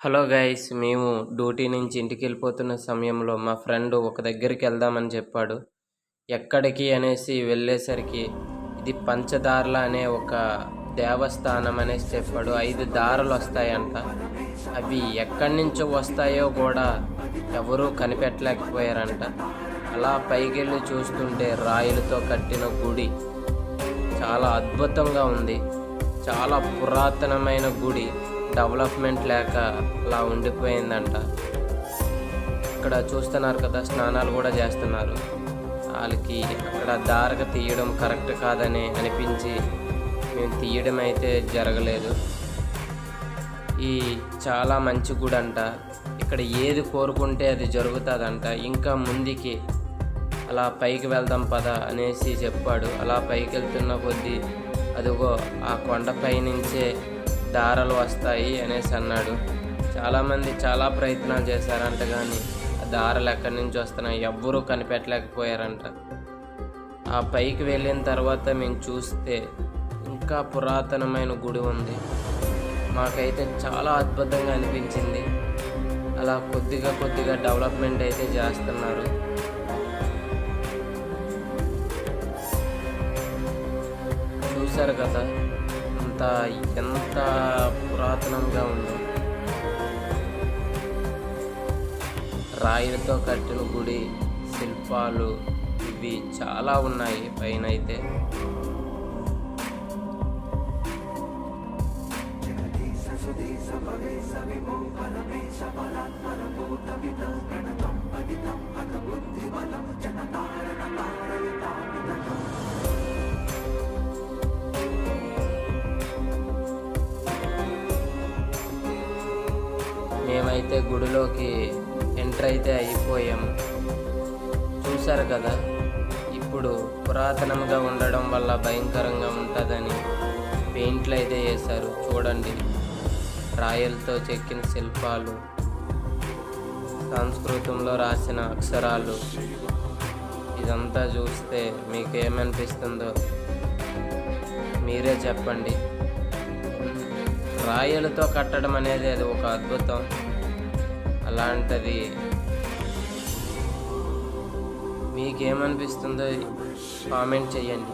Hello guys మేము duty నుంచి ఇంటికి వెళ్ళిపోతున్న సమయంలో మా ఫ్రెండ్ ఒక దగ్గరికి వెళ్దామని చెప్పాడు. ఎక్కడికి అనేసి వెళ్ళేసరికి ఇది పంచదార్ల అనే ఒక దేవస్థానం అనేసి చెప్పాడు. ఐదు దారులు వస్తాయంట. అవి ఎక్కడి నుంచో వస్తాయో కూడా ఎవరూ కనిపెట్టలేకపోయారంట. అలా పైకి వెళ్ళి చూస్తుంటే రాయిలతో కట్టిన గుడి చాలా అద్భుతంగా ఉంది. చాలా పురాతనమైన గుడి. డెవలప్మెంట్ లేక అలా ఉండిపోయిందంట. ఇక్కడ చూస్తున్నారు కదా స్నానాలు కూడా చేస్తున్నారు. వాళ్ళకి అక్కడ దారక తీయడం కరెక్ట్ కాదని అనిపించి మేము తీయడం అయితే జరగలేదు. ఈ చాలా మంచి గుడి అంట. ఇక్కడ ఏది కోరుకుంటే అది జరుగుతుందంట. ఇంకా ముందుకి అలా పైకి వెళ్దాం పద అనేసి చెప్పాడు. అలా పైకి వెళ్తున్న కొద్దీ అదిగో ఆ కొండపై నుంచే దారాలు వస్తాయి అనేసి అన్నాడు. చాలామంది చాలా ప్రయత్నాలు చేశారంట కానీ ఆ దారాలు ఎక్కడి నుంచి వస్తున్నాయి? ఎవ్వరూ కనిపెట్టలేకపోయారంట. ఆ పైకి వెళ్ళిన తర్వాత మేము చూస్తే ఇంకా పురాతనమైన గుడి ఉంది. మాకైతే చాలా అద్భుతంగా అనిపించింది. అలా కొద్దిగా కొద్దిగా డెవలప్మెంట్ అయితే చేస్తున్నారు. చూశారు కదా? ఎంత ఎంత పురాతనంగా ఉందో. రాయిలతో కట్టిన గుడి శిల్పాలు ఇవి చాలా ఉన్నాయి పైన అయితే అయితే గుడిలోకి ఎంటర్ అయితే అయిపోయాము చూశారు కదా ఇప్పుడు పురాతనంగా ఉండడం వల్ల భయంకరంగా ఉంటుందని పెయింట్లు అయితే వేశారు. చూడండి రాయలతో చెక్కిన శిల్పాలు సంస్కృతంలో రాసిన అక్షరాలు. ఇదంతా చూస్తే మీకు ఏమనిపిస్తుందో మీరే చెప్పండి. రాయలతో కట్టడం అనేది అది ఒక అద్భుతం. అలాంటిది. మీకేమనిపిస్తుందో కామెంట్ చేయండి.